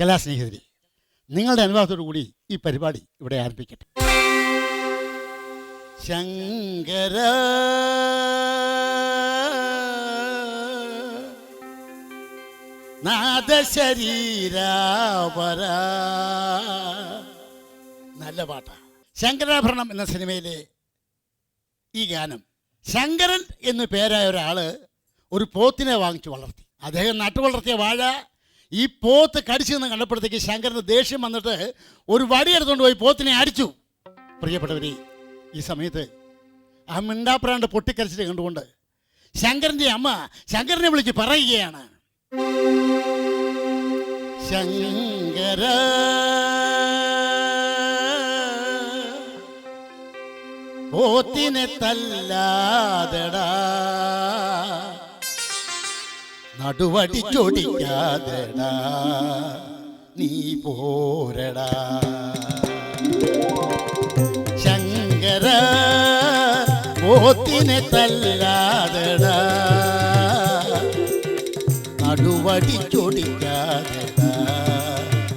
കലാസ്നേഹിതരെ നിങ്ങളുടെ അനുവാദത്തോടു കൂടി ഈ പരിപാടി ഇവിടെ ആരംഭിക്കട്ടെ. ശങ്കര നാദശരീരാവര. നല്ല പാട്ടാ. ശങ്കരാഭരണം എന്ന സിനിമയിലെ ഈ ഗാനം. ശങ്കരൻ എന്നു പേരായ ഒരാൾ ഒരു പോത്തിനെ വാങ്ങിച്ചു വളർത്തി. അദ്ദേഹം നട്ടു വളർത്തിയ വാഴ ഈ പോത്ത് കടിച്ചു നിന്ന് കണ്ടപ്പോഴത്തേക്ക് ശങ്കരന് ദേഷ്യം വന്നിട്ട് ഒരു വടി എടുത്തുകൊണ്ട് പോയി പോത്തിനെ അടിച്ചു. പ്രിയപ്പെട്ടവരെ ഈ സമയത്ത് ആ മിണ്ടാപ്രാണ്ട് പൊട്ടിക്കരച്ചിട്ട് കണ്ടുകൊണ്ട് ശങ്കരന്റെ അമ്മ ശങ്കരനെ വിളിച്ച് പറയുകയാണ്. ശങ്കര പോത്തിനെ തല്ലാതടാ. നടുവടിച്ചൊടിക്കാതെടാ. നീ പോരടാ. ശങ്കര പോത്തിനെ തല്ലാതടാ. നടുവടിച്ചൊടിക്കാതെടാ.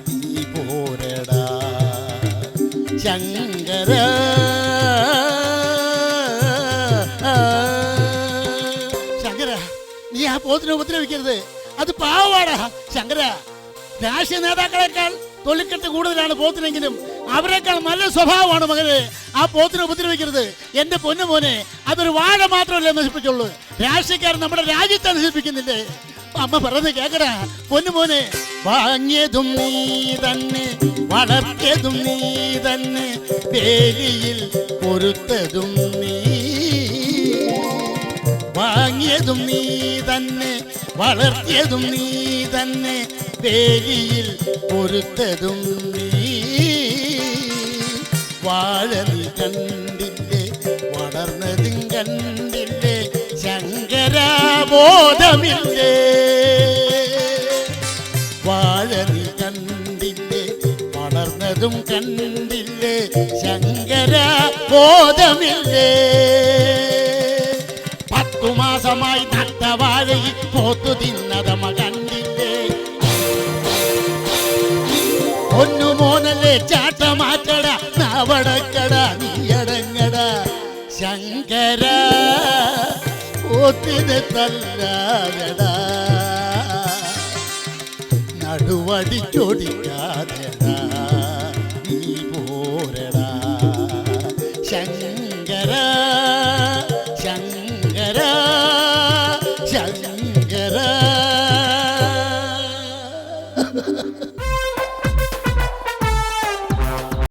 നീ പോരടാ. ശങ്കര ശങ്കര നീ ആ പോത്തിനെ ഉപദ്രവിക്കരുത്. അത് പാവാടാ. ശങ്കര രാഷ്ട്രീയ നേതാക്കളെക്കാൾ തൊലിക്കെട്ട് കൂടുതലാണ് പോത്തിനെങ്കിലും അവരെക്കാൾ നല്ല സ്വഭാവമാണ് മകന്. ആ പോത്തിനെ ഉപദ്രവിക്കരുത്. എന്റെ പൊന്നു മോനെ അതൊരു വാഴ മാത്രമല്ലേ നശിപ്പിച്ചുള്ളൂ. രാഷ്ട്രീയക്കാർ നമ്മുടെ രാജ്യത്തെ നശിപ്പിക്കുന്നില്ലേ? അമ്മ പറഞ്ഞ് കേക്കടാ. പൊന്നു മോനെ വാങ്ങിയതും നീ തന്നെ വളർത്തിയതും നീ തന്നെ വേലിയിൽ പൊരുത്തതും നീ വാങ്ങിയതും നീ തന്നെ വളർത്തിയതും നീ തന്നെ വേലിയിൽ പൊരുത്തതും നീ. വാഴ കണ്ടില്ലേ വളർന്നതും കണ്ടില്ലേ ശങ്കരാബോധമില്ലേ. വാഴ കണ്ടില്ലേ വളർന്നതും കണ്ടില്ലേ ശങ്കര ബോധമില്ലേ പത്തു മാസമായി വാഴയിൽ പോത്തു തിന്നതമ കണ്ടില്ലേ? ഒന്നു മോനല്ലേ ചാട്ടമാറ്റട നവടക്കട നീയടങ്ങട. ശങ്കര പോത്തിന് തല്ലാകട. നടുവടിച്ചൊടിക്കാതെടാ